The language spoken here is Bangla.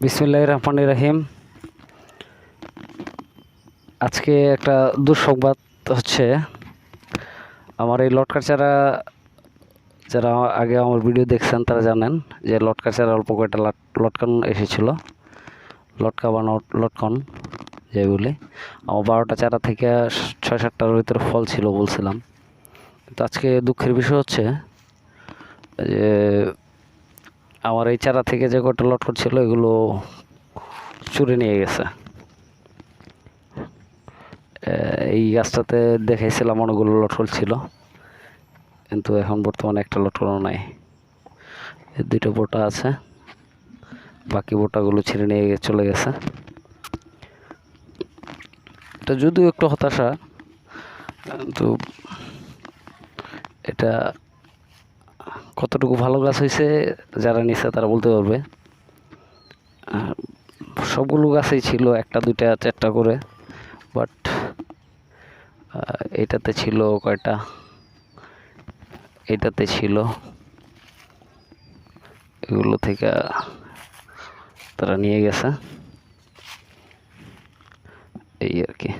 বিসমিল্লাহ রহমান রাহিম। আজকে একটা দুঃসংবাদ হচ্ছে, আমার এই লটকা চারা, যারা আগে আমার ভিডিও দেখছেন তারা জানেন যে লটকা চারা অল্প কয়েকটা লাট- লটকন এসেছিল। লটকা বা লটকন, যাই বলি। আমার বারোটা চারা থেকে ছয় সাতটার ভিতরে ফল ছিল বলছিলাম। তো আজকে দুঃখের বিষয় হচ্ছে যে আমার এই চারা থেকে যে কটা লটকন ছিল এগুলো চুরে নিয়ে গেছে। এই গাছটাতে দেখাইছিলাম অনেকগুলো লটকন ছিল কিন্তু এখন বর্তমানে একটা লটকনও নাই। দুটো বোটা আছে, বাকি বোটাগুলো ছিঁড়ে নিয়ে চলে গেছে। এটা যদিও একটু হতাশা, কিন্তু এটা কতটুকু ভালো গাছ হয়েছে যারা নিছে তারা বলতে পারবে। সবগুলো গাছেই ছিল, একটা, দুইটা, চারটা করে বাট এটাতে ছিল কয়টা? এটাতে ছিল, এগুলো থেকে তারা নিয়ে গেছে। এই আর কি।